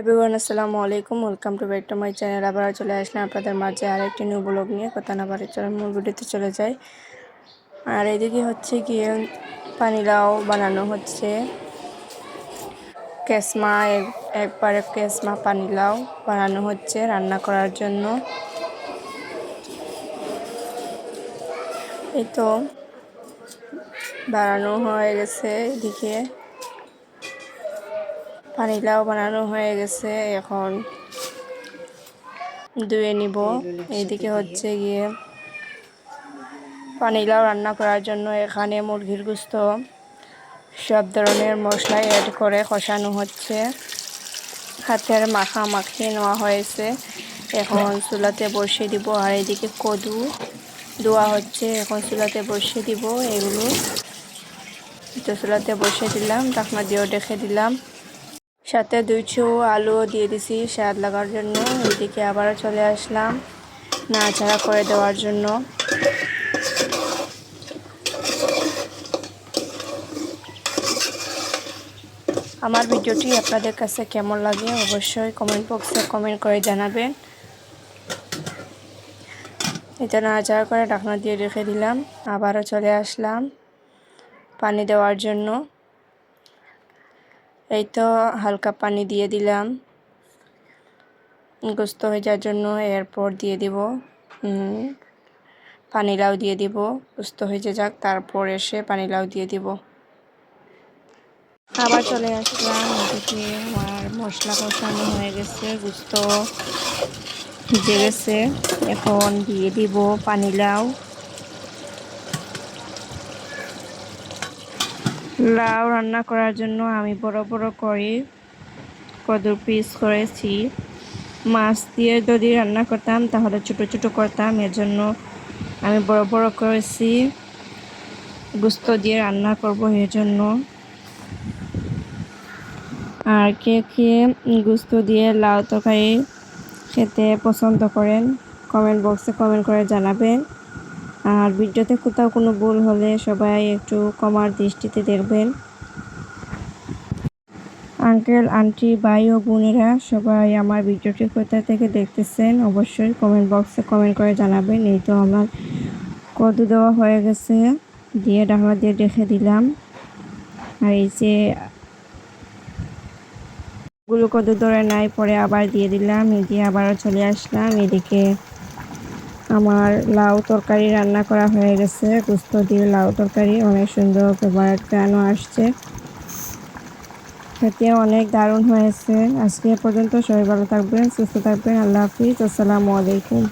Everyone আসসালামু আলাইকুম। Welcome to back to my channel আবার চলে আসলাম আপনাদের মাঝে আরেকটি নিউ ব্লগ নিয়ে। কথা না বাড়ি চলে মূল ভিডিওতে চলে যাই। আর এদিকে হচ্ছে গিয়ে পানিলাও বানানো হচ্ছে। কেসমা একবারে কেসমা পানিলাও বানানো হচ্ছে রান্না করার জন্য। এই তো বানানো হয়ে গেছে এদিকে। পানিলাও বানানো হয়ে গেছে, এখন ধুয়ে নিব। এইদিকে হচ্ছে গিয়ে পানিলাও রান্না করার জন্য এখানে মুরগির গুস্ত, সব ধরনের মশলা অ্যাড করে কষানো হচ্ছে। হাতের মাখা মাখিয়ে নেওয়া হয়েছে, এখন চুলাতে বসিয়ে দিব। আর এদিকে কদু দোয়া হচ্ছে, এখন চুলাতে বসিয়ে দিব। এগুলো তো চুলাতে বসিয়ে দিলাম তাকমা দিয়েও দেখে দিলাম। সাথে দুইশো আলুও দিয়ে দিছি স্বাদ লাগার জন্য। এদিকে আবারও চলে আসলাম নাড়াচাড়া করে দেওয়ার জন্য। আমার ভিডিওটি আপনাদের কাছে কেমন লাগে অবশ্যই কমেন্ট বক্সে কমেন্ট করে জানাবেন। এটা নাড়াচাড়া করে ঢাকনা দিয়ে রেখে দিলাম। আবারও চলে আসলাম পানি দেওয়ার জন্য। এই তো হালকা পানি দিয়ে দিলাম। গোস্ত হয়ে যাওয়ার জন্য এরপর দিয়ে দিব পানিলাউ দিয়ে দিব। গোস্ত হয়ে যাক, তারপর এসে পানিলাউ দিয়ে দিব। আবার চলে আসলাম, এদিকে আমার মশলা কষানো হয়ে গেছে, গুস্ত ভিজে গেছে। এখন দিয়ে দিব পানিলাউ লাউ রান্না করার জন্য আমি বড় বড় করে কদর পিস করেছি। মাছ দিয়ে যদি রান্না করতাম, তাহলে ছোট ছোট করতাম। এর জন্য আমি বড় বড় করেছি। গুস্ত দিয়ে রান্না করব এর জন্য। আর কে কে গুস্ত দিয়ে লাউ তরকারি খেতে পছন্দ করেন কমেন্ট বক্সে কমেন্ট করে জানাবেন। আর ভিডিওতে কোথাও কোনো ভুল হলে সবাই একটু কমার দৃষ্টিতে দেখবেন। আঙ্কেল, আন্টি, ভাই ও বোনেরা সবাই আমার ভিডিওটি কোথা থেকে দেখতেছেন অবশ্যই কমেন্ট বক্সে কমেন্ট করে জানাবেন। এই তো আমার কদু দেওয়া হয়ে গেছে, দিয়ে ডাকনা দিয়ে রেখে দিলাম। আর এই যে গুলো কদু ধরে নাই, পরে আবার দিয়ে দিলাম দিয়ে আবারও চলে আসলাম। এদিকে আমার লাউ তরকারি রান্না করা হয়ে গেছে। গুস্ত দিয়ে লাউ তরকারি, অনেক সুন্দর ফেভারেট গানও আসছে। খেতে অনেক দারুণ হয়েছে। আজকে পর্যন্ত সবাই ভালো থাকবেন, সুস্থ থাকবেন, আল্লাহ হাফিজ, আসসালামু আলাইকুম।